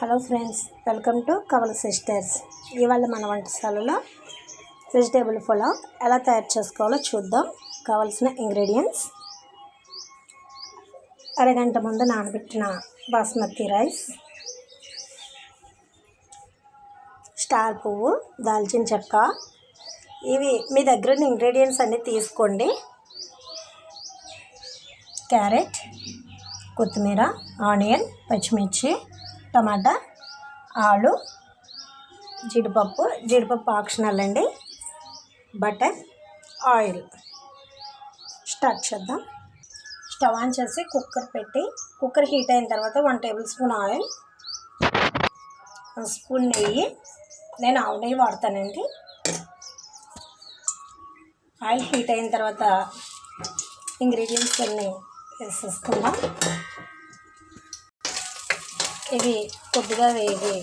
Hello friends welcome to Kavala sisters. ఇవాళ మన వంటశాలలో వెజిటేబుల్ పులావ్ ఎలా తయారు చేసుకోవాలో చూద్దాం. కావలసిన ఇంగ్రీడియంట్స్ అరగంట ముందు నానబెట్టిన బాస్మతి రైస్. స్టార్ పువ్వు దాల్చిన చెక్క. ఇవి మీ దగ్గర ఉన్న ఇంగ్రీడియంట్స్ అన్నీ తీసుకోండి. క్యారెట్ కొత్తిమీర ఆనియన్ పచ్చిమిర్చి. టమాటా ఆలు జీడిపప్పు జీడిపప్పు ఆప్షనల్ అండి. Butter oil. స్టార్ట్ చేద్దాం. స్టవ్ ఆన్ చేసి కుక్కర్ పెట్టి కుక్కర్ హీట్ అయిన తర్వాత one table spoon oil one spoon నెయ్యి. నేను ఆవు నెయ్యి వాడతానండి. ఆయిల్ హీట్ అయిన తర్వాత ఇంగ్రీడియంట్స్ అన్నీ వేసేసుకుందాం. ఇవి కొద్దిగా వేగి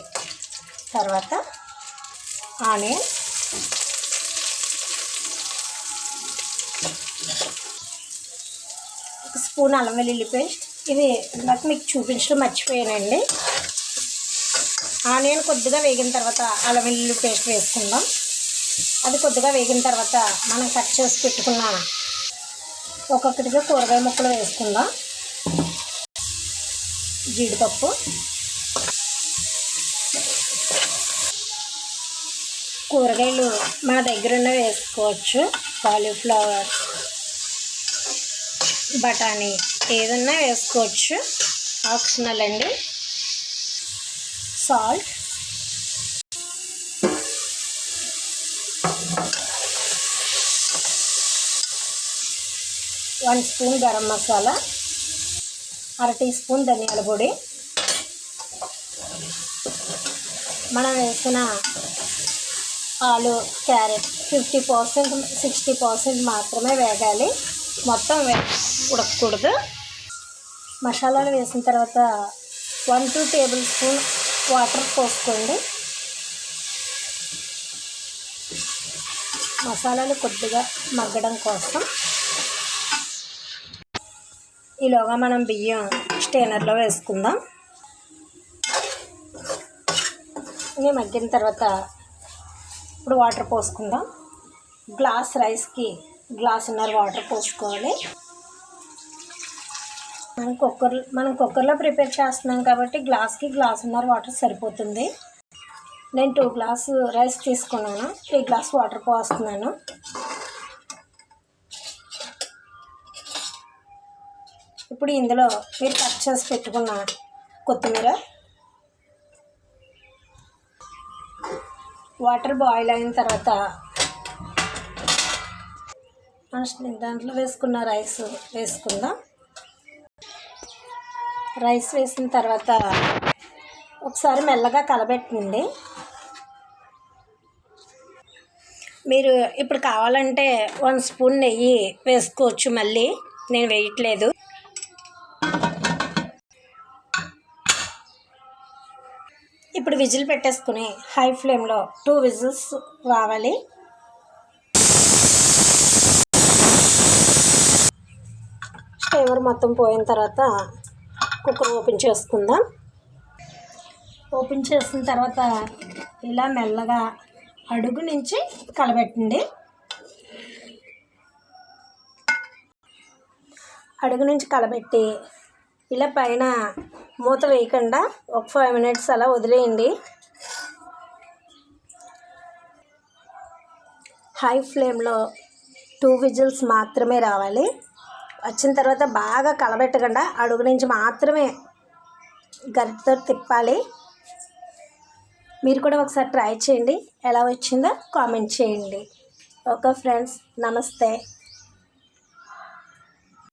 తర్వాత ఆనియన్. ఒక స్పూన్ అల్లం వెల్లుల్లి పేస్ట్. ఇది ఇందాక మీకు చూపించడం మర్చిపోయానండి. ఆనియన్ కొద్దిగా వేగిన తర్వాత అల్లం వెల్లుల్లి పేస్ట్ వేసుకుందాం. అది కొద్దిగా వేగిన తర్వాత మనం కట్ చేసి పెట్టుకున్న ఒక్కొక్కటిగా కూరగాయ ముక్కలు వేసుకుందాం. జీడిపప్పు. కూరగాయలు మన దగ్గర ఉన్న వేసుకోవచ్చు. కాలీఫ్లవర్ బఠానీ ఏదన్నా వేసుకోవచ్చు. ఆప్షనల్ అండి. Salt. One spoon garam masala అర టీ స్పూన్ ధనియాల పొడి. మనం వేసిన ఆలు carrot fifty percent sixty percent మాత్రమే వేగాలి. మొత్తం వే ఉడకకూడదు. మసాలాలు వేసిన తర్వాత one two table spoon water పోసుకోండి. మసాలాలు కొద్దిగా మగ్గడం కోసం. ఈలోగా మనం బియ్యం స్టేనర్లో వేసుకుందాం. ఇవి మగ్గిన తర్వాత ఇప్పుడు వాటర్ పోసుకుందాం. గ్లాస్ రైస్కి గ్లాసున్నర వాటర్ పోసుకోవాలి. మనం కుక్కర్ మనం కుక్కర్లో ప్రిపేర్ చేస్తున్నాం కాబట్టి గ్లాస్కి గ్లాసున్నర వాటర్ సరిపోతుంది. నేను టూ గ్లాస్ రైస్ తీసుకున్నాను. త్రీ గ్లాస్ వాటర్ పోస్తున్నాను. ఇప్పుడు ఇందులో మీరు కట్ చేసి పెట్టుకున్న కొత్తిమీర వాటర్ బాయిల్ అయిన తర్వాత దాంట్లో వేసుకున్న రైస్ వేసుకుందాం. రైస్ వేసిన తర్వాత ఒకసారి మెల్లగా కలబెట్టండి. మీరు ఇప్పుడు కావాలంటే వన్ స్పూన్ నెయ్యి వేసుకోవచ్చు మళ్ళీ నేను వేయట్లేదు. ఇప్పుడు విజిల్ పెట్టేసుకుని హై ఫ్లేమ్లో టూ విజిల్స్ రావాలి. ఫ్లేవర్ మొత్తం పోయిన తర్వాత కుక్కర్ ఓపెన్ చేసుకుందాం. ఓపెన్ చేసిన తర్వాత ఇలా మెల్లగా అడుగు నుంచి కలబెట్టండి. అడుగు నుంచి కలబెట్టి ఇలా పైన మూత వేయకుండా ఒక ఫైవ్ మినిట్స్ అలా వదిలేయండి. హై ఫ్లేమ్లో టూ విజిల్స్ మాత్రమే రావాలి. వచ్చిన తర్వాత బాగా కలబెట్టకుండా అడుగు నుంచి మాత్రమే గరిటతో తిప్పాలి. మీరు కూడా ఒకసారి ట్రై చేయండి. ఎలా వచ్చిందో కామెంట్ చేయండి. ఓకే ఫ్రెండ్స్ నమస్తే.